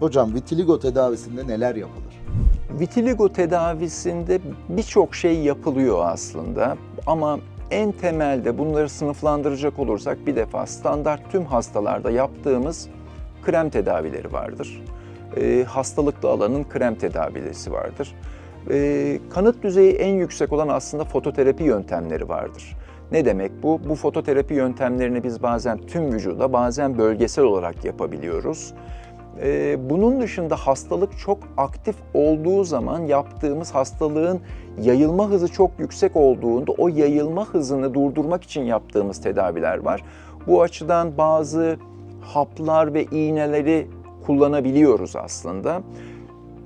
Hocam vitiligo tedavisinde neler yapılır? Vitiligo tedavisinde birçok şey yapılıyor aslında ama en temelde bunları sınıflandıracak olursak bir defa standart tüm hastalarda yaptığımız krem tedavileri vardır. Ee, hastalıklı alanın krem tedavisi vardır. Ee, kanıt düzeyi en yüksek olan aslında fototerapi yöntemleri vardır. Ne demek bu? Bu fototerapi yöntemlerini biz bazen tüm vücuda, bazen bölgesel olarak yapabiliyoruz. Ee, bunun dışında hastalık çok aktif olduğu zaman yaptığımız hastalığın yayılma hızı çok yüksek olduğunda o yayılma hızını durdurmak için yaptığımız tedaviler var. Bu açıdan bazı haplar ve iğneleri kullanabiliyoruz aslında.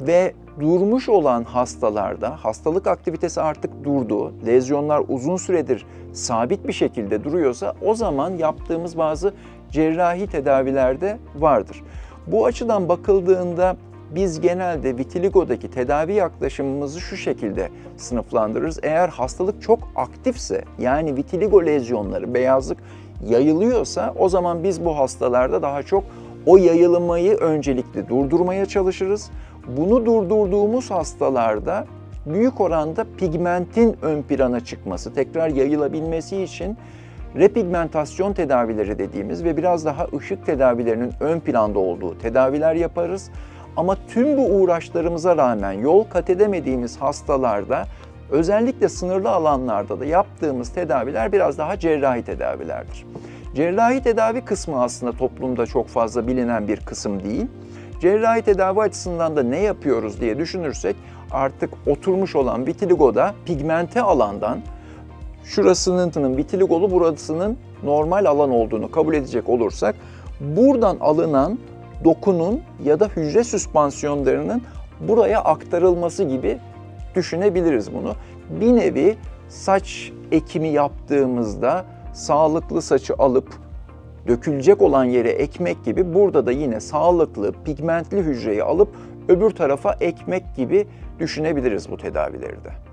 Ve durmuş olan hastalarda hastalık aktivitesi artık durdu, lezyonlar uzun süredir sabit bir şekilde duruyorsa o zaman yaptığımız bazı cerrahi tedavilerde vardır. Bu açıdan bakıldığında biz genelde vitiligodaki tedavi yaklaşımımızı şu şekilde sınıflandırırız. Eğer hastalık çok aktifse yani vitiligo lezyonları, beyazlık yayılıyorsa o zaman biz bu hastalarda daha çok o yayılmayı öncelikli durdurmaya çalışırız. Bunu durdurduğumuz hastalarda büyük oranda pigmentin ön plana çıkması, tekrar yayılabilmesi için repigmentasyon tedavileri dediğimiz ve biraz daha ışık tedavilerinin ön planda olduğu tedaviler yaparız. Ama tüm bu uğraşlarımıza rağmen yol kat edemediğimiz hastalarda özellikle sınırlı alanlarda da yaptığımız tedaviler biraz daha cerrahi tedavilerdir. Cerrahi tedavi kısmı aslında toplumda çok fazla bilinen bir kısım değil. Cerrahi tedavi açısından da ne yapıyoruz diye düşünürsek artık oturmuş olan vitiligoda pigmente alandan şurasının vitiligolu burasının normal alan olduğunu kabul edecek olursak buradan alınan dokunun ya da hücre süspansiyonlarının buraya aktarılması gibi düşünebiliriz bunu. Bir nevi saç ekimi yaptığımızda sağlıklı saçı alıp dökülecek olan yere ekmek gibi burada da yine sağlıklı pigmentli hücreyi alıp öbür tarafa ekmek gibi düşünebiliriz bu tedavileri de.